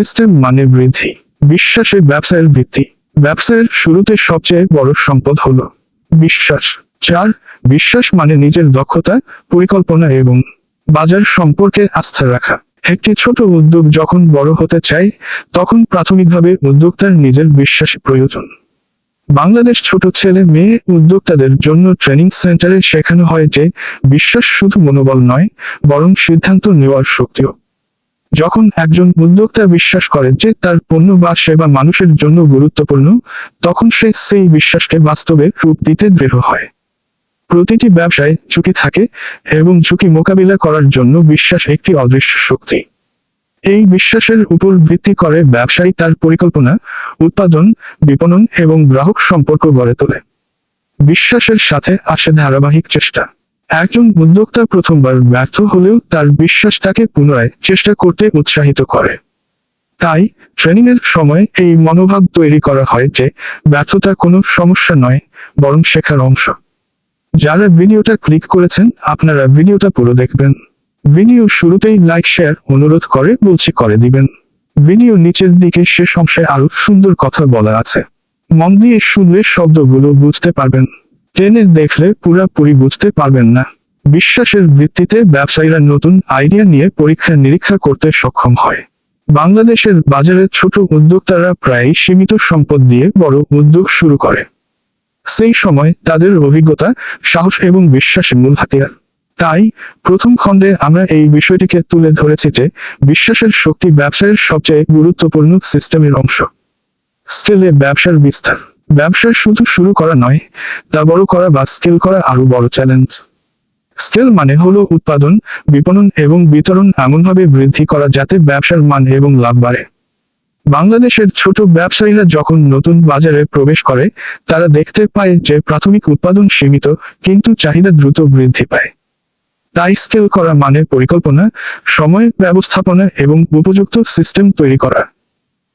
System মানে বৃদ্ধি। বিশ্বাসে ব্যবসায়ের ভিত্তি ব্যবসায়ের শুরুতে সবচেয়ে বড় সম্পদ হলো বিশ্বাস। চার, বিশ্বাস মানে নিজের দক্ষতা, পরিকল্পনা এবং বাজার সম্পর্কে আস্থা রাখা। একটি ছোট উদ্যোগ যখন বড় হতে চায়, তখন প্রাথমিকভাবে উদ্যোক্তার নিজের বিশ্বাস প্রয়োজন। বাংলাদেশ ছোট ছেলে মেয়ে উদ্যোক্তাদের জন্য ট্রেনিং সেন্টারে শেখানো হয় যে, বিশ্বাস শুধু মনোবল নয়, বরং সিদ্ধান্ত নেওয়ার শক্তিও। যখন একজন উদ্যোক্তা বিশ্বাস করে যে তার পণ্য বা সেবা মানুষের জন্য গুরুত্বপূর্ণ, তখন সে সেই বিশ্বাসকে বাস্তবে রূপ দিতে দৃঢ় হয়। প্রতিটি ব্যবসায় ঝুঁকি থাকে এবং ঝুঁকি মোকাবিলা করার জন্য বিশ্বাস একটি অদৃশ্য শক্তি। এই বিশ্বাসের উপর ভিত্তি করে ব্যবসায়ী তার পরিকল্পনা, উৎপাদন, বিপণন এবং গ্রাহক সম্পর্ক গড়ে তোলে। বিশ্বাসের সাথে আসে ধারাবাহিক চেষ্টা। একজন উদ্যোক্তা প্রথমবার ব্যর্থ হলেও তার বিশ্বাস তাকে পুনরায় চেষ্টা করতে উৎসাহিত করে। তাই ট্রেনিং এর সময় এই মনোভাব তৈরি করা হয় যে, ব্যর্থতা কোনো সমস্যা নয়, বরং শেখার অংশ। যারা ভিডিওটা ক্লিক করেছেন, আপনারা ভিডিওটা পুরো দেখবেন। ভিডিও শুরুতেই লাইক, শেয়ার, অনুরোধ করে বলছি করে দিবেন। ভিডিও নিচের দিকে সে অংশে আরও সুন্দর কথা বলা আছে। মন দিয়ে শুনলে শব্দগুলো বুঝতে পারবেন। টেনে দেখলে পুরাপুরি বুঝতে পারবেন না। বিশ্বাসের ভিত্তিতে ব্যবসায়ীরা নতুন আইডিয়া নিয়ে পরীক্ষা নিরীক্ষা করতে সক্ষম হয়। বাংলাদেশের বাজারে ছোট উদ্যোক্তারা প্রায় সীমিত সম্পদ দিয়ে বড় উদ্যোগ শুরু করে। সেই সময় তাদের অভিজ্ঞতা, সাহস এবং বিশ্বাসের মূল হাতিয়ার। তাই প্রথম খণ্ডে আমরা এই বিষয়টিকে তুলে ধরেছি যে বিশ্বাসের শক্তি ব্যবসায়ের সবচেয়ে গুরুত্বপূর্ণ সিস্টেমের অংশ। স্কেলে ব্যবসার বিস্তার। ব্যবসা শুধু শুরু করা নয়, তা বড় করা বা স্কেল করা আরও বড় চ্যালেঞ্জ স্কেল মানে হলো উৎপাদন, বিপণন এবং বিতরণ এমনভাবে বৃদ্ধি করা যাতে ব্যবসার মান এবং লাভ বাড়ে। বাংলাদেশের ছোট ব্যবসায়ীরা যখন নতুন বাজারে প্রবেশ করে, তারা দেখতে পায় যে প্রাথমিক উৎপাদন সীমিত, কিন্তু চাহিদা দ্রুত বৃদ্ধি পায়। তাই স্কেল করা মানে পরিকল্পনা, সময় ব্যবস্থাপনা এবং উপযুক্ত সিস্টেম তৈরি করা।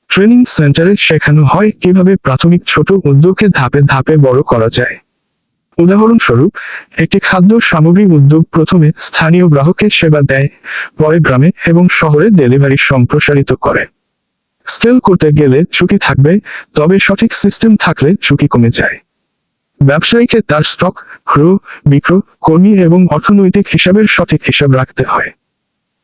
ট্রেনিং সেন্টারে শেখানো হয় কীভাবে প্রাথমিক ছোট উদ্যোগকে ধাপে ধাপে বড় করা যায়। উদাহরণস্বরূপ, একটি খাদ্য সামগ্রী উদ্যোগ প্রথমে স্থানীয় গ্রাহকের সেবা দেয়, পরে গ্রামে এবং শহরে ডেলিভারি সম্প্রসারিত করে। স্কেল করতে গেলে ঝুঁকি থাকবে, তবে সঠিক সিস্টেম থাকলে ঝুঁকি কমে যায়। ব্যবসায়ীকে তার স্টক, ক্রয়, বিক্রয়, কর্মী এবং অর্থনৈতিক হিসাবের সঠিক হিসাব রাখতে হয়।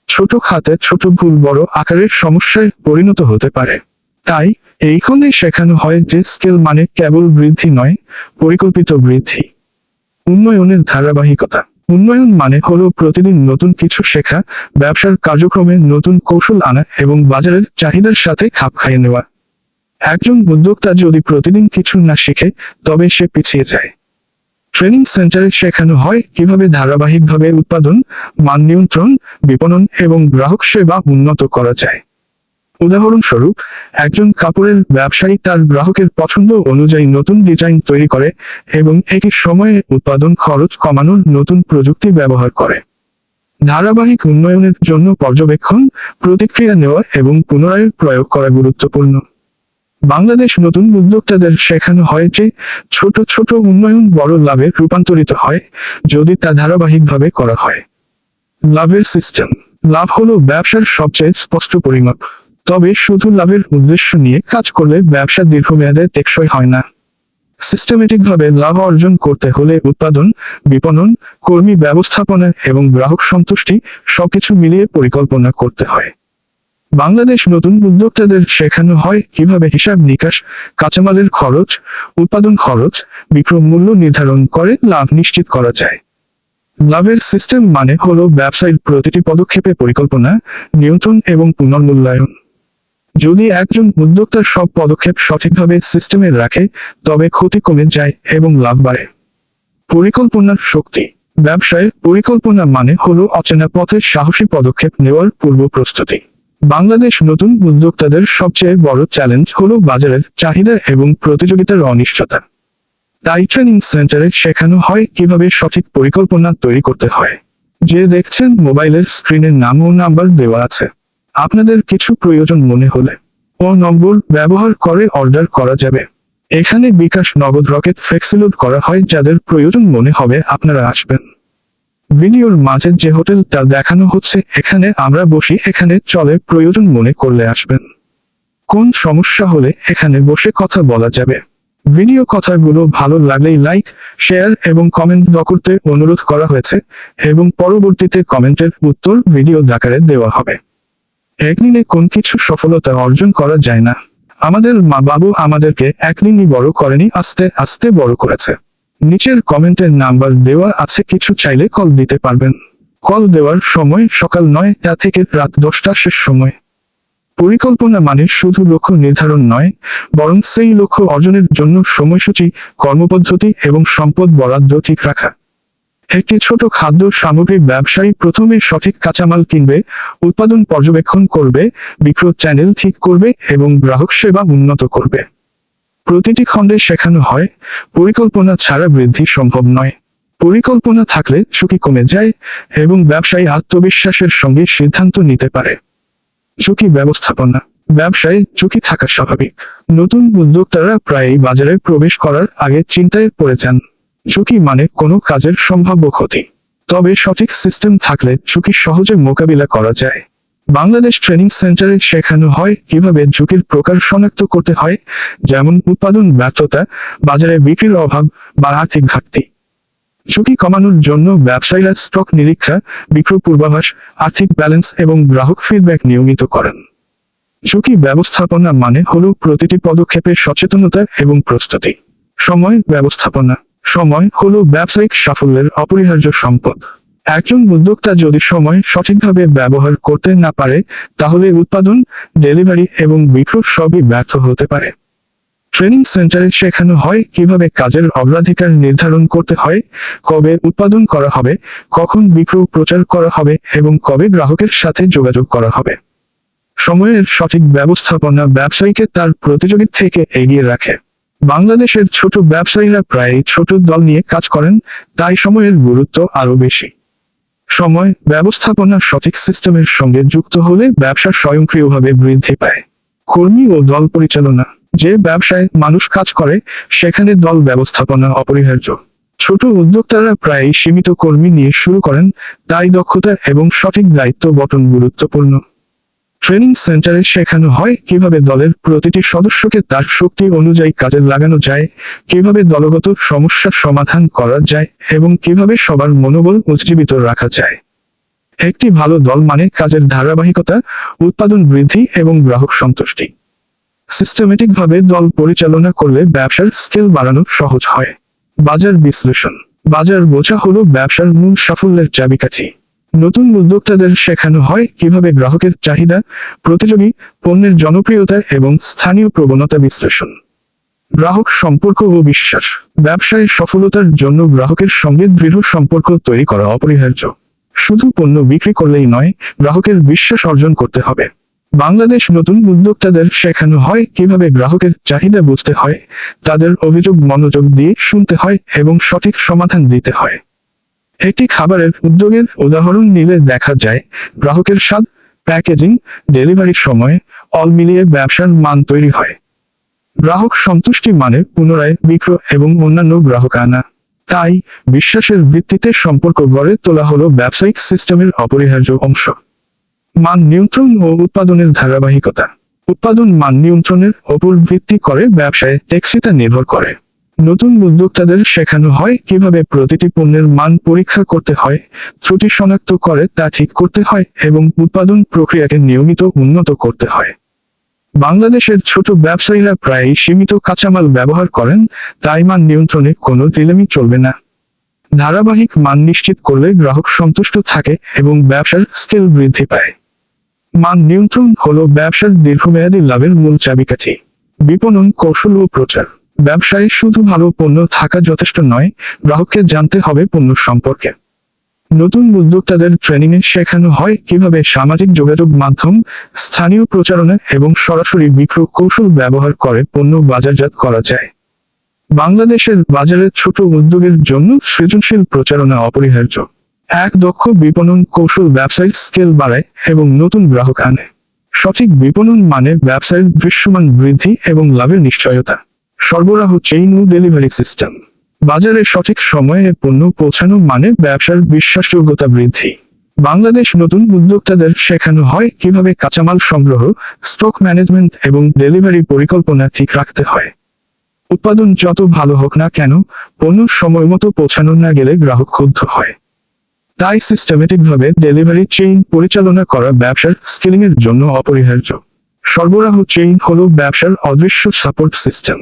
ছোট খাতে ছোট ভুল বড় আকারের সমস্যায় পরিণত হতে পারে। তাই এইখানে শেখানো হয় যে স্কেল মানে কেবল বৃদ্ধি নয়, পরিকল্পিত বৃদ্ধি। উন্নয়নের ধারাবাহিকতা। উন্নয়ন মানে হলো প্রতিদিন নতুন কিছু শেখা, ব্যবসার কার্যক্রমে নতুন কৌশল আনা এবং বাজারের চাহিদার সাথে খাপ খাইয়ে নেওয়া। একজন উদ্যোক্তা যদি প্রতিদিন কিছু না শিখে, তবে সে পিছিয়ে যায়। ট্রেনিং সেন্টারে শেখানো হয় কীভাবে ধারাবাহিকভাবে উৎপাদন, মান নিয়ন্ত্রণ, বিপণন এবং গ্রাহক সেবা উন্নত করা যায়। উদাহরণস্বরূপ, একজন কাপড়ের ব্যবসায়ী তার গ্রাহকের পছন্দ অনুযায়ী নতুন ডিজাইন তৈরি করে এবং একই সময়ে উৎপাদন খরচ কমানোর নতুন প্রযুক্তি ব্যবহার করে। ধারাবাহিক উন্নয়নের জন্য পর্যবেক্ষণ, প্রতিক্রিয়া নেওয়া এবং পুনরায় প্রয়োগ করা গুরুত্বপূর্ণ। বাংলাদেশ নতুন উদ্যোক্তাদের শেখানো হয় যে, ছোট ছোট উন্নয়ন বড় লাভে রূপান্তরিত হয় যদি তা ধারাবাহিকভাবে করা হয়। লাভের সিস্টেম। লাভ হলো ব্যবসার সবচেয়ে স্পষ্ট পরিমাপ। তবে শুধু লাভের উদ্দেশ্য নিয়ে কাজ করলে ব্যবসা দীর্ঘমেয়াদে টেকসই হয় না। সিস্টেমেটিকভাবে লাভ অর্জন করতে হলে উৎপাদন, বিপণন, কর্মী ব্যবস্থাপনা এবং গ্রাহক সন্তুষ্টি সবকিছু মিলিয়ে পরিকল্পনা করতে হয়। বাংলাদেশ নতুন উদ্যোক্তাদের শেখানো হয় কীভাবে হিসাব নিকাশ, কাঁচামালের খরচ, উৎপাদন খরচ বিক্রয় মূল্য নির্ধারণ করে লাভ নিশ্চিত করা যায়। লাভের সিস্টেম মানে হলো ব্যবসায়ীর প্রতিটি পদক্ষেপে পরিকল্পনা, নিয়ন্ত্রণ এবং পুনর্মূল্যায়ন। যদি একজন উদ্যোক্তা সব পদক্ষেপ সঠিকভাবে সিস্টেমে রাখে, তবে ক্ষতি কমে যায় এবং লাভ বাড়ে। পরিকল্পনার শক্তি। ব্যবসায় পরিকল্পনা মানে হল অচেনা পথে সাহসী পদক্ষেপ নেওয়ার পূর্ব প্রস্তুতি। বাংলাদেশ নতুন উদ্যোক্তাদের সবচেয়ে বড় চ্যালেঞ্জ হল বাজারের চাহিদা এবং প্রতিযোগিতার অনিশ্চয়তা। তাই ট্রেনিং সেন্টারে শেখানো হয় কীভাবে সঠিক পরিকল্পনা তৈরি করতে হয়। যে দেখছেন মোবাইলের স্ক্রিনের নাম ও নাম্বার দেওয়া আছে। আপনাদের কিছু প্রয়োজন মনে হলে ও নম্বর ব্যবহার করে অর্ডার করা যাবে। এখানে বিকাশ নগদ রকেট ফ্লেক্সিলোড করা হয় যাদের প্রয়োজন মনে হবে আপনারা আসবেন। ভিডিওর মাঝে যে হোটেলটা দেখানো হচ্ছে, এখানে আমরা বসি, এখানে চলে প্রয়োজন মনে করলে আসবেন। কোন সমস্যা হলে এখানে বসে কথা বলা যাবে। ভিডিও কথাগুলো ভালো লাগলেই লাইক, শেয়ার এবং কমেন্ট দ করতে অনুরোধ করা হয়েছে এবং পরবর্তীতে কমেন্টের উত্তর ভিডিও আকারে দেওয়া হবে। একদিনে কোন কিছু সফলতা অর্জন করা যায় না। আমাদের মা বাবু আমাদেরকে একদিনই বড় করেনি, আস্তে আস্তে বড় করেছে। নিচের কমেন্টের নাম্বার দেওয়া আছে, কিছু চাইলে কল দিতে পারবেন। কল দেওয়ার সময় সকাল নয়টা থেকে রাত দশটা শেষ সময়। পরিকল্পনা মানে শুধু লক্ষ্য নির্ধারণ নয়, বরং সেই লক্ষ্য অর্জনের জন্য সময়সূচি, কর্মপদ্ধতি এবং সম্পদ বরাদ্দ ঠিক রাখা। একটি ছোট খাদ্য সামগ্রী ব্যবসায়ী প্রথমে সঠিক কাঁচামাল কিনবে, উৎপাদন পর্যবেক্ষণ করবে, বিক্রয় চ্যানেল ঠিক করবে এবং গ্রাহক সেবা উন্নত করবে। প্রতিটি খণ্ডে শেখানো হয়, পরিকল্পনা ছাড়া বৃদ্ধি সম্ভব নয়। পরিকল্পনা থাকলে ঝুঁকি কমে যায় এবং ব্যবসায়ী আত্মবিশ্বাসের সঙ্গে সিদ্ধান্ত নিতে পারে। ঝুঁকি ব্যবস্থাপনা। ব্যবসায় ঝুঁকি থাকা স্বাভাবিক। নতুন উদ্যোক্তারা প্রায়ই বাজারে প্রবেশ করার আগে চিন্তায় পড়ে যান। ঝুঁকি মানে কোনো কাজের সম্ভাব্য ক্ষতি। তবে সঠিক সিস্টেম থাকলে ঝুঁকি সহজে মোকাবিলা করা যায়। বাংলাদেশ ট্রেনিং সেন্টারে শেখানো হয় কীভাবে ঝুঁকির প্রকার শনাক্ত করতে হয়, যেমন উৎপাদন ব্যর্থতা, বাজারে বিক্রির অভাব বা আর্থিক ঘাটতি। ঝুঁকি কমানোর জন্য ব্যবসায়ীরা স্টক নিরীক্ষা, বিক্রয় পূর্বাভাস, আর্থিক ব্যালেন্স এবং গ্রাহক ফিডব্যাক নিয়মিত করেন। ঝুঁকি ব্যবস্থাপনা মানে হলো প্রতিটি পদক্ষেপে সচেতনতা এবং প্রস্তুতি। সময় ব্যবস্থাপনা। সময় হল ব্যবসায়িক সাফল্যের অপরিহার্য সম্পদ। একজন উদ্যোক্তা যদি সময় সঠিকভাবে ব্যবহার করতে না পারে, তাহলে উৎপাদন, ডেলিভারি এবং বিক্রয় সবই ব্যর্থ হতে পারে। ট্রেনিং সেন্টারে শেখানো হয় কীভাবে কাজের অগ্রাধিকার নির্ধারণ করতে হয়, কবে উৎপাদন করা হবে, কখন বিক্রয় প্রচার করা হবে এবং কবে গ্রাহকের সাথে যোগাযোগ করা হবে। সময়ের সঠিক ব্যবস্থাপনা ব্যবসায়ীকে তার প্রতিযোগী থেকে এগিয়ে রাখে। বাংলাদেশের ছোট ব্যবসায়ীরা প্রায় ছোট দল নিয়ে কাজ করেন, তাই সময়ের গুরুত্ব আরও বেশি। সময় ব্যবস্থাপনা সঠিক সিস্টেমের সঙ্গে যুক্ত হলে ব্যবসা স্বয়ংক্রিয়ভাবে বৃদ্ধি পায়। কর্মী ও দল পরিচালনা। যে ব্যবসায় মানুষ কাজ করে, সেখানে দল ব্যবস্থাপনা অপরিহার্য। ছোট উদ্যোক্তারা প্রায় সীমিত কর্মী নিয়ে শুরু করেন, তাই দক্ষতা এবং সঠিক দায়িত্ব বটন গুরুত্বপূর্ণ। ট্রেনিং সেন্টারে শেখানো হয় কীভাবে দলের প্রতিটি সদস্যকে তার শক্তি অনুযায়ী কাজে লাগানো যায়, কীভাবে দলগত সমস্যার সমাধান করা যায় এবং কীভাবে সবার মনোবল উজ্জীবিত রাখা যায়। একটি ভালো দল মানে কাজের ধারাবাহিকতা, উৎপাদন বৃদ্ধি এবং গ্রাহক সন্তুষ্টি। সিস্টেমেটিকভাবে দল পরিচালনা করলে ব্যবসার স্কেল বাড়ানো সহজ হয়। বাজার বিশ্লেষণ। বাজার বোঝা হলো ব্যবসার মূল সাফল্যের চাবিকাঠি। নতুন উদ্যোক্তাদের শেখানো হয় কীভাবে গ্রাহকের চাহিদা, প্রতিযোগী, পণ্যের জনপ্রিয়তা এবং স্থানীয় প্রবণতা বিশ্লেষণ। গ্রাহক সম্পর্ক ও বিশ্বাস। ব্যবসায় সফলতার জন্য গ্রাহকের সঙ্গে দৃঢ় সম্পর্ক তৈরি করা অপরিহার্য। শুধু পণ্য বিক্রি করলেই নয়, গ্রাহকের বিশ্বাস অর্জন করতে হবে। বাংলাদেশ নতুন উদ্যোক্তাদের শেখানো হয় কীভাবে গ্রাহকের চাহিদা বুঝতে হয়, তাদের অভিযোগ মনোযোগ দিয়ে শুনতে হয় এবং সঠিক সমাধান দিতে হয়। একটি খাবারের উদ্যোগের উদাহরণ নিলে দেখা যায়, গ্রাহকের স্বাদ, প্যাকেজিং, ডেলিভারির সময়, অল মিলিয়ে ব্যবসার মান তৈরি হয়। গ্রাহক সন্তুষ্টি মানে পুনরায় বিক্রয় এবং অন্যান্য গ্রাহক আনা। তাই বিশ্বাসের ভিত্তিতে সম্পর্ক গড়ে তোলা হলো ব্যবসায়িক সিস্টেমের অপরিহার্য অংশ। মান নিয়ন্ত্রণ ও উৎপাদনের ধারাবাহিকতা। উৎপাদন মান নিয়ন্ত্রণের ওপর ভিত্তি করে ব্যবসায় টেক্সিতা নির্ভর করে। নতুন উদ্যোক্তাদের শেখানো হয় কীভাবে প্রতিটি পণ্যের মান পরীক্ষা করতে হয়, ত্রুটি শনাক্ত করে তা ঠিক করতে হয় এবং উৎপাদন প্রক্রিয়াকে নিয়মিত উন্নত করতে হয়। বাংলাদেশের ছোট ব্যবসায়ীরা প্রায়ই সীমিত কাঁচামাল ব্যবহার করেন, তাই মান নিয়ন্ত্রণে কোনো টিলেমি চলবে না। ধারাবাহিক মান নিশ্চিত করলে গ্রাহক সন্তুষ্ট থাকে এবং ব্যবসার স্কেল বৃদ্ধি পায়। মান নিয়ন্ত্রণ হলো ব্যবসার দীর্ঘমেয়াদী লাভের মূল চাবিকাঠি। বিপণন কৌশল ও প্রচার। ব্যবসায় শুধু ভালো পণ্য থাকা যথেষ্ট নয়, গ্রাহককে জানতে হবে পণ্য সম্পর্কে। নতুন উদ্যোক্তাদের ট্রেনিংয়ে শেখানো হয় কীভাবে সামাজিক যোগাযোগ মাধ্যম, স্থানীয় প্রচারণা এবং সরাসরি বিক্রয় কৌশল ব্যবহার করে পণ্য বাজারজাত করা যায়। বাংলাদেশের বাজারে ছোট উদ্যোগের জন্য সৃজনশীল প্রচারণা অপরিহার্য। এক দক্ষ বিপণন কৌশল ব্যবসায়িক স্কেল বাড়ায় এবং নতুন গ্রাহক আনে। সঠিক বিপণন মানে ব্যবসায়ের দৃশ্যমান বৃদ্ধি এবং লাভের নিশ্চয়তা। সরবরাহ চেইন ও ডেলিভারি সিস্টেম বাজারে সঠিক সময়ে পণ্য পৌঁছানো মানে ব্যবসার বিশ্বাসযোগ্যতা বৃদ্ধি। বাংলাদেশ নতুন উদ্যোক্তাদের শেখানো হয় কীভাবে কাঁচামাল সংগ্রহ স্টক ম্যানেজমেন্ট এবং ডেলিভারি পরিকল্পনা ঠিক রাখতে হয়। উৎপাদন যত ভালো হোক না কেন, পণ্য সময় মতো পৌঁছানো না গেলে গ্রাহক ক্ষুব্ধ হয়। তাই সিস্টেমেটিকভাবে ডেলিভারি চেইন পরিচালনা করা ব্যবসার স্কেলিং এর জন্য অপরিহার্য। সরবরাহ চেইন হলো ব্যবসার অদৃশ্য সাপোর্ট সিস্টেম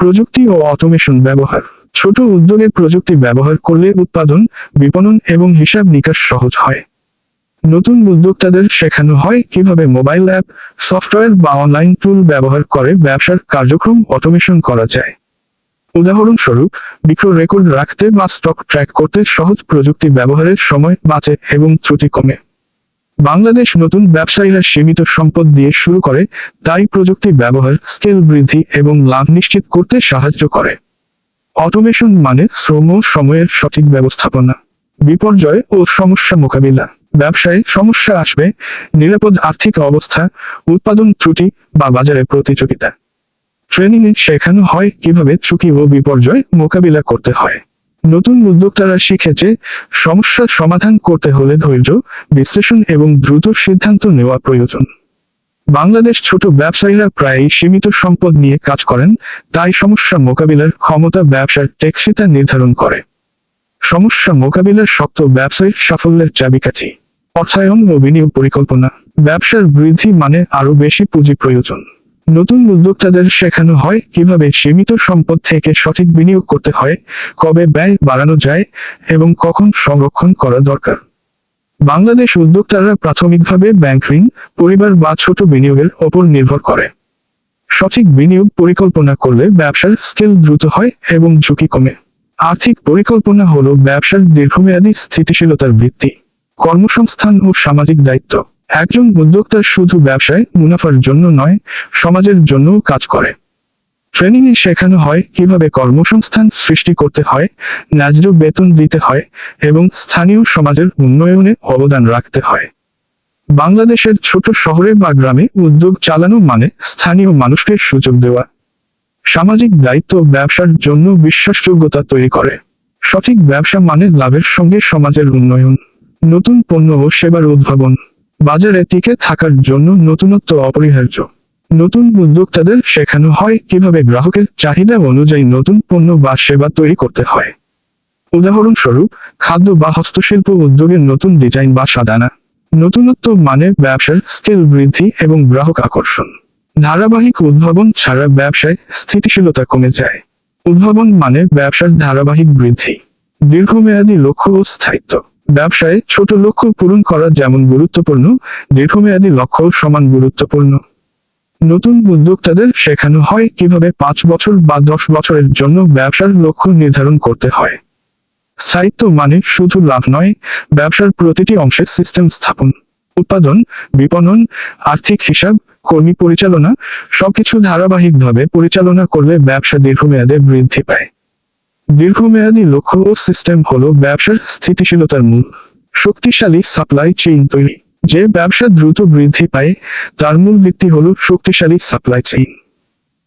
প্রযুক্তি ও অটোমেশন ব্যবহার। ছোট উদ্যোগে প্রযুক্তি ব্যবহার করলে উৎপাদন, বিপণন এবং হিসাব নিকাশ সহজ হয়। নতুন উদ্যোক্তাদের শেখানো হয় কীভাবে মোবাইল অ্যাপ, সফটওয়্যার বা অনলাইন টুল ব্যবহার করে ব্যবসার কার্যক্রম অটোমেশন করা যায়। উদাহরণস্বরূপ বিক্রয় রেকর্ড রাখতে বা স্টক ট্র্যাক করতে সহজ প্রযুক্তি ব্যবহারের সময় বাঁচে এবং ত্রুটি কমে। বাংলাদেশ নতুন ব্যবসায়ীরা সীমিত সম্পদ দিয়ে শুরু করে, তাই প্রযুক্তি ব্যবহার, স্কেল বৃদ্ধি এবং লাভ নিশ্চিত করতে সাহায্য করে। অটোমেশন মানে শ্রম ও সময়ের সঠিক ব্যবস্থাপনা, বিপর্যয় ও সমস্যা মোকাবিলা, ব্যবসায় সমস্যা আসবে, নিরাপদ আর্থিক অবস্থা, উৎপাদন ত্রুটি বা বাজারে প্রতিযোগিতা। ট্রেনিং এ শেখানো হয় কীভাবে ঝুঁকি ও বিপর্যয় মোকাবিলা করতে হয়। নতুন উদ্যোক্তারা শিখেছে সমস্যার সমাধান করতে হলে ধৈর্য, বিশ্লেষণ এবং দ্রুত সিদ্ধান্ত নেওয়া প্রয়োজন। বাংলাদেশ ছোট ব্যবসায়ীরা প্রায়ই সীমিত সম্পদ নিয়ে কাজ করেন, তাই সমস্যা মোকাবিলার ক্ষমতা ব্যবসার টেকসিতা নির্ধারণ করে। সমস্যা মোকাবিলার শক্ত ব্যবসায়িক সাফল্যের চাবিকাঠি। অর্থায়ন ও বিনিয়োগ পরিকল্পনা। ব্যবসার বৃদ্ধি মানে আরও বেশি পুঁজি প্রয়োজন। নতুন উদ্যোক্তাদের শেখানো হয় কীভাবে সীমিত সম্পদ থেকে সঠিক বিনিয়োগ করতে হয়, কবে ব্যয় বাড়ানো যায় এবং কখন সংরক্ষণ করা দরকার। বাংলাদেশ উদ্যোক্তারা প্রাথমিকভাবে ব্যাংক ঋণ, পরিবার বা ছোট বিনিয়োগের ওপর নির্ভর করে। সঠিক বিনিয়োগ পরিকল্পনা করলে ব্যবসার স্কেল দ্রুত হয় এবং ঝুঁকি কমে। আর্থিক পরিকল্পনা হলো ব্যবসার দীর্ঘমেয়াদী স্থিতিশীলতার ভিত্তি, কর্মসংস্থান ও সামাজিক দায়িত্ব। একজন উদ্যোক্তা শুধু ব্যবসায় মুনাফার জন্য নয়, সমাজের জন্যও কাজ করে। ট্রেনিং এ শেখানো হয় কীভাবে কর্মসংস্থান সৃষ্টি করতে হয়, ন্যায্য বেতন দিতে হয় এবং স্থানীয় সমাজের উন্নয়নে অবদান রাখতে হয়। বাংলাদেশের ছোট শহরে বা গ্রামে উদ্যোগ চালানো মানে স্থানীয় মানুষকে সুযোগ দেওয়া। সামাজিক দায়িত্ব ব্যবসার জন্য বিশ্বাসযোগ্যতা তৈরি করে। সঠিক ব্যবসা মানে লাভের সঙ্গে সমাজের উন্নয়ন, নতুন পণ্য ও সেবার উদ্ভাবন। বাজারে টিকে থাকার জন্য নতুনত্ব অপরিহার্য। নতুন উদ্যোক্তাদের শেখানো হয় কীভাবে গ্রাহকের চাহিদা অনুযায়ী নতুন পণ্য বা সেবা তৈরি করতে হয়। উদাহরণস্বরূপ, খাদ্য বা হস্তশিল্প উদ্যোগের নতুন ডিজাইন বা সাদানা নতুনত্ব মানে ব্যবসার স্কেল বৃদ্ধি এবং গ্রাহক আকর্ষণ। ধারাবাহিক উদ্ভাবন ছাড়া ব্যবসায় স্থিতিশীলতা কমে যায়। উদ্ভাবন মানে ব্যবসার ধারাবাহিক বৃদ্ধি। দীর্ঘমেয়াদী লক্ষ্য ও স্থায়িত্ব। ব্যবসায় ছোট লক্ষ্য পূরণ করা যেমন গুরুত্বপূর্ণ, দীর্ঘমেয়াদী লক্ষ্য সমান গুরুত্বপূর্ণ। নতুন উদ্যোক্তাদের শেখানো হয় কীভাবে পাঁচ বছর বা দশ বছরের জন্য ব্যবসার লক্ষ্য নির্ধারণ করতে হয়। স্থায়িত্ব মানে শুধু লাভ নয়, ব্যবসার প্রতিটি অংশের সিস্টেম স্থাপন, উৎপাদন, বিপণন, আর্থিক হিসাব, কর্মী পরিচালনা, সবকিছু ধারাবাহিকভাবে পরিচালনা করলে ব্যবসা দীর্ঘমেয়াদে বৃদ্ধি পায়। দীর্ঘমেয়াদী লক্ষ্য ও সিস্টেম হলো ব্যবসার স্থিতিশীলতার মূল শক্তিশালী সাপ্লাই চেইন তৈরি। যে ব্যবসা দ্রুত বৃদ্ধি পায়, তার মূল ভিত্তি হল শক্তিশালী সাপ্লাই চেইন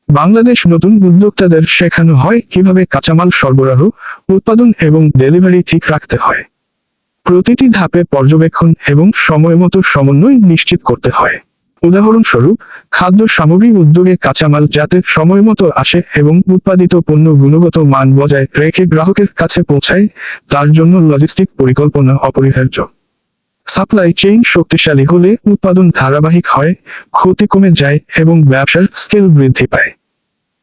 বাংলাদেশ নতুন উদ্যোক্তাদের শেখানো হয় কীভাবে কাঁচামাল সরবরাহ, উৎপাদন এবং ডেলিভারি ঠিক রাখতে হয়। প্রতিটি ধাপে পর্যবেক্ষণ এবং সময়মতো সমন্বয় নিশ্চিত করতে হয়। উদাহরণস্বরূপ, খাদ্য সামগ্রী উদ্যোগে কাঁচামাল যাতে সময়মতো আসে এবং উৎপাদিত পণ্য গুণগত মান বজায় রেখে গ্রাহকের কাছে পৌঁছায়, তার জন্য লজিস্টিক পরিকল্পনা অপরিহার্য। সাপ্লাই চেইন শক্তিশালী হলে উৎপাদন ধারাবাহিক হয়, ক্ষতি কমে যায় এবং ব্যবসার স্কেল বৃদ্ধি পায়।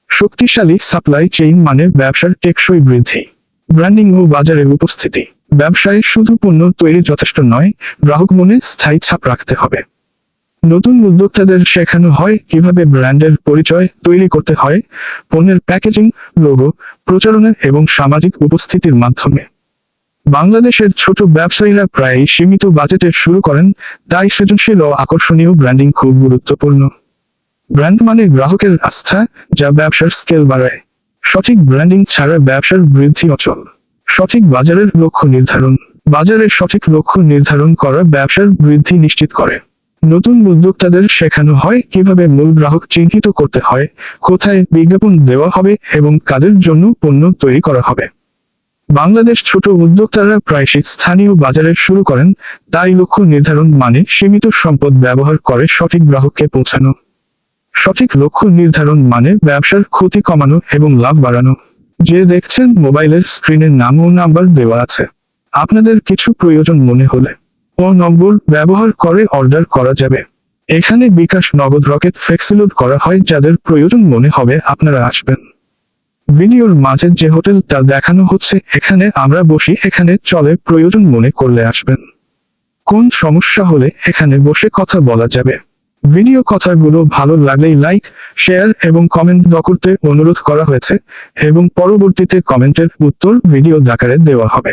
শক্তিশালী সাপ্লাই চেইন মানে ব্যবসার টেকসই বৃদ্ধি। ব্র্যান্ডিং ও বাজারের উপস্থিতি। ব্যবসায় শুধু পণ্য তৈরি যথেষ্ট নয়, গ্রাহক মনে স্থায়ী ছাপ রাখতে হবে। নতুন উদ্যোক্তাদের শেখানো হয় কীভাবে ব্র্যান্ডের পরিচয় তৈরি করতে হয়, পণ্যের প্যাকেজিং, লোগো, প্রচারণা এবং সামাজিক উপস্থিতির মাধ্যমে। বাংলাদেশের ছোট ব্যবসায়ীরা প্রায়ই সীমিত বাজেটে শুরু করেন, তাই সৃজনশীল ও আকর্ষণীয় ব্র্যান্ডিং খুব গুরুত্বপূর্ণ। ব্র্যান্ড মানে গ্রাহকের আস্থা, যা ব্যবসার স্কেল বাড়ায়। সঠিক ব্র্যান্ডিং ছাড়া ব্যবসার বৃদ্ধি অচল। সঠিক বাজারের লক্ষ্য নির্ধারণ। বাজারের সঠিক লক্ষ্য নির্ধারণ করা ব্যবসার বৃদ্ধি নিশ্চিত করে। নতুন উদ্যোক্তাদের শেখানো হয় কীভাবে মূল গ্রাহক চিহ্নিত করতে হয়, কোথায় বিজ্ঞাপন দেওয়া হবে এবং কাদের জন্য পণ্য তৈরি করা হবে। বাংলাদেশ ছোট উদ্যোক্তারা প্রায়শই স্থানীয় বাজারে শুরু করেন, তাই লক্ষ্য নির্ধারণ মানে সীমিত সম্পদ ব্যবহার করে সঠিক গ্রাহককে পৌঁছানো। সঠিক লক্ষ্য নির্ধারণ মানে ব্যবসার ক্ষতি কমানো এবং লাভ বাড়ানো। যে দেখছেন মোবাইলের স্ক্রিনের নাম ও নাম্বার দেওয়া আছে। আপনাদের কিছু প্রয়োজন মনে হলে ও নম্বর ব্যবহার করে অর্ডার করা যাবে। এখানে বিকাশ নগদ রকেট ফ্লেক্সিলোড করা হয় যাদের প্রয়োজন মনে হবে আপনারা আসবেন। ভিডিওর মাঝে যে হোটেলটা দেখানো হচ্ছে, এখানে আমরা বসি, এখানে চলে প্রয়োজন মনে করলে আসবেন। কোন সমস্যা হলে এখানে বসে কথা বলা যাবে। ভিডিও কথাগুলো ভালো লাগলেই লাইক, শেয়ার এবং কমেন্ট করতে অনুরোধ করা হয়েছে এবং পরবর্তীতে কমেন্টের উত্তর ভিডিও আকারে দেওয়া হবে।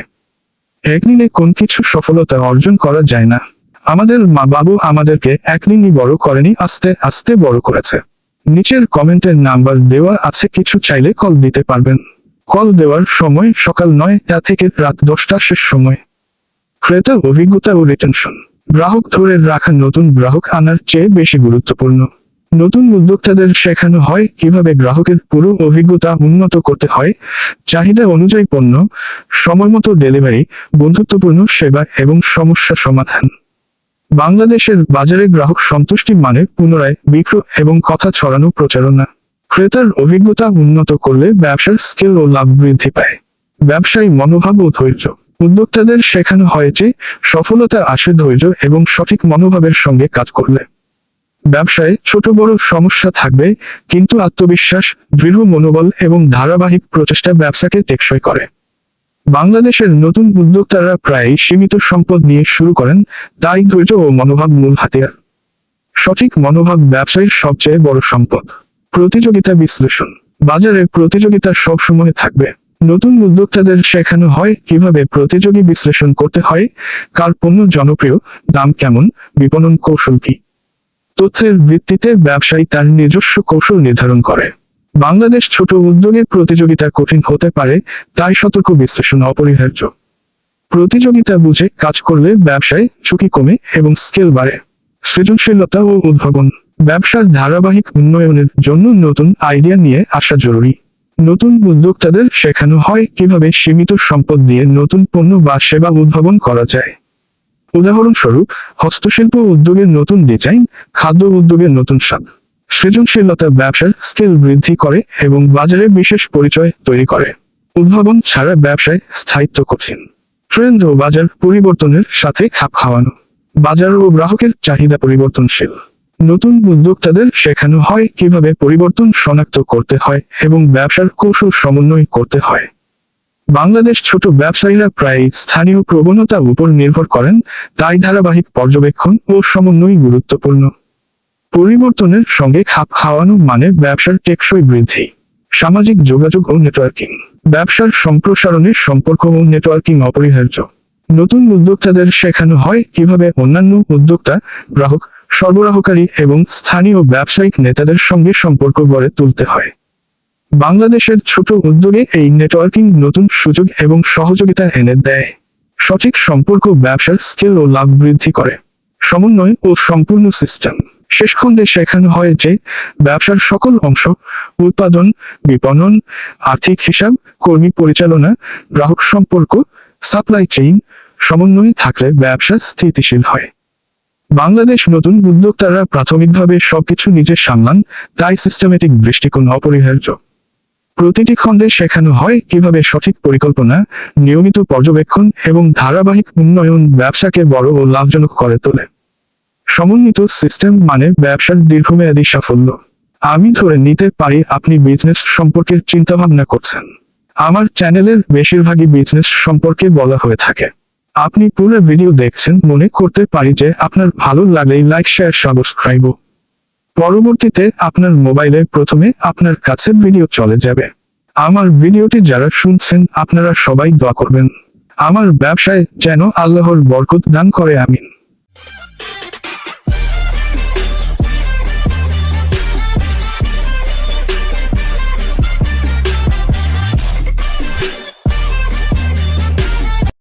একদিনে কোন কিছু সফলতা অর্জন করা যায় না। আমাদের মা বাবু আমাদেরকে একদিনই বড় করেনি, আস্তে আস্তে বড় করেছে। নিচের কমেন্টের নাম্বার দেওয়া আছে, কিছু চাইলে কল দিতে পারবেন। কল দেওয়ার সময় সকাল নয়টা থেকে রাত দশটা শেষ সময়। ক্রেতা অভিজ্ঞতা ও রিটেনশন গ্রাহক ধরে রাখা নতুন গ্রাহক আনার চেয়ে বেশি গুরুত্বপূর্ণ। নতুন উদ্যোক্তাদের শেখানো হয় কীভাবে গ্রাহকের পুরো অভিজ্ঞতা উন্নত করতে হয়, চাহিদা অনুযায়ী পণ্য, সময়মতো ডেলিভারি, বন্ধুত্বপূর্ণ সেবা এবং সমস্যা সমাধান। বাংলাদেশের বাজারে গ্রাহক সন্তুষ্টি মানে পুনরায় বিক্রয় এবং কথা ছড়ানো প্রচারণা। ক্রেতার অভিজ্ঞতা উন্নত করলে ব্যবসার স্কেল ও লাভ বৃদ্ধি পায়। ব্যবসায়ী মনোভাব ও ধৈর্য। উদ্যোক্তাদের শেখানো হয় যে সফলতা আসে ধৈর্য এবং সঠিক মনোভাবের সঙ্গে কাজ করলে। ব্যবসায় ছোট বড় সমস্যা থাকবে, কিন্তু আত্মবিশ্বাস, দৃঢ় মনোবল এবং ধারাবাহিক প্রচেষ্টা ব্যবসাকে টেকসই করে। বাংলাদেশের নতুন উদ্যোক্তারা প্রায় সীমিত সম্পদ নিয়ে শুরু করেন, তাই ধৈর্য ও মনোভাব মূল হাতিয়ার। সঠিক মনোভাব ব্যবসায়ীর সবচেয়ে বড় সম্পদ। প্রতিযোগিতা বিশ্লেষণ। বাজারে প্রতিযোগিতা সবসময় থাকবে। নতুন উদ্যোক্তাদের শেখানো হয় কীভাবে প্রতিযোগী বিশ্লেষণ করতে হয়, কার পণ্য জনপ্রিয়, দাম কেমন, বিপণন কৌশল কি। তথ্যের ভিত্তিতে ব্যবসায়ী তার নিজস্ব কৌশল নির্ধারণ করে। বাংলাদেশ ছোট উদ্যোগে প্রতিযোগিতা কঠিন হতে পারে, তাই সতর্ক বিশ্লেষণ অপরিহার্য। প্রতিযোগিতা বুঝে কাজ করলে ব্যবসায় ঝুঁকি কমে এবং স্কেল বাড়ে। সৃজনশীলতা ও উদ্ভাবন। ব্যবসার ধারাবাহিক উন্নয়নের জন্য নতুন আইডিয়া নিয়ে আসা জরুরি। নতুন উদ্যোক্তাদের শেখানো হয় কীভাবে সীমিত সম্পদ দিয়ে নতুন পণ্য বা সেবা উদ্ভাবন করা যায়। উদাহরণস্বরূপ, হস্তশিল্প উদ্যোগের নতুন ডিজাইন, খাদ্য উদ্যোগের নতুন স্বাদ। সৃজনশীলতা ব্যবসার স্কেল বৃদ্ধি করে এবং বাজারে বিশেষ পরিচয় তৈরি করে। উদ্ভাবন ছাড়া ব্যবসায় স্থায়িত্ব কঠিন। ট্রেন্ড ও বাজার পরিবর্তনের সাথে খাপ খাওয়ানো। বাজার ও গ্রাহকের চাহিদা পরিবর্তনশীল। নতুন উদ্যোক্তাদের শেখানো হয় কীভাবে পরিবর্তন শনাক্ত করতে হয় এবং ব্যবসার কৌশল সমন্বয় করতে হয়। বাংলাদেশ ছোট ব্যবসায়ীরা প্রায় স্থানীয় প্রবণতা উপর নির্ভর করেন, তাই ধারাবাহিক পর্যবেক্ষণ ও সমন্বয় গুরুত্বপূর্ণ। পরিবর্তনের সঙ্গে খাপ খাওয়ানো মানে ব্যবসার টেকসই বৃদ্ধি। সামাজিক যোগাযোগ ও নেটওয়ার্কিং। ব্যবসার সম্প্রসারণের সম্পর্ক ও নেটওয়ার্কিং অপরিহার্য। নতুন উদ্যোক্তাদের শেখানো হয় কীভাবে অন্যান্য উদ্যোক্তা, গ্রাহক, সরবরাহকারী এবং স্থানীয় ব্যবসায়িক নেতাদের সঙ্গে সম্পর্ক গড়ে তুলতে হয়। বাংলাদেশের ছোট উদ্যোগে এই নেটওয়ার্কিং নতুন সুযোগ এবং সহযোগিতা এনে দেয়। সঠিক সম্পর্ক, ব্যবসার স্কেল ও লাভ বৃদ্ধি করে। সমন্বয় ও সম্পূর্ণ সিস্টেম শেষ খণ্ডে শেখানো হয় যে, ব্যবসার সকল অংশ, উৎপাদন, বিপণন, আর্থিক হিসাব, কর্মী পরিচালনা, গ্রাহক সম্পর্ক সাপ্লাই চেইন সমন্বয় থাকলে ব্যবসা স্থিতিশীল হয়। বাংলাদেশ নতুন উদ্যোক্তারা প্রাথমিকভাবে সবকিছু নিজে সামলান, তাই সিস্টেমেটিক দৃষ্টিকোণ অপরিহার্য। প্রতিটি খণ্ডে শেখানো হয় কীভাবে সঠিক পরিকল্পনা, নিয়মিত পর্যবেক্ষণ এবং ধারাবাহিক উন্নয়ন ব্যবসাকে বড় ও লাভজনক করে তোলে। সমন্বিত সিস্টেম মানে ব্যবসার দীর্ঘমেয়াদী সাফল্য। আমি ধরে নিতে পারি আপনি বিজনেস সম্পর্কে চিন্তাভাবনা করছেন। আমার চ্যানেলের বেশিরভাগই বিজনেস সম্পর্কে বলা হয়ে থাকে। আপনি পুরো ভিডিও দেখছেন মনে করতে পারি যে আপনার ভালো লাগলেই লাইক, শেয়ার সাবস্ক্রাইব পরবর্তীতে আপনার মোবাইলে প্রথমে আপনার কাছে ভিডিও চলে যাবে। আমার ভিডিওটি যারা শুনছেন, আপনারা সবাই দোয়া করবেন। আমার ব্যবসায় যেন আল্লাহর বরকত দান করে, আমিন।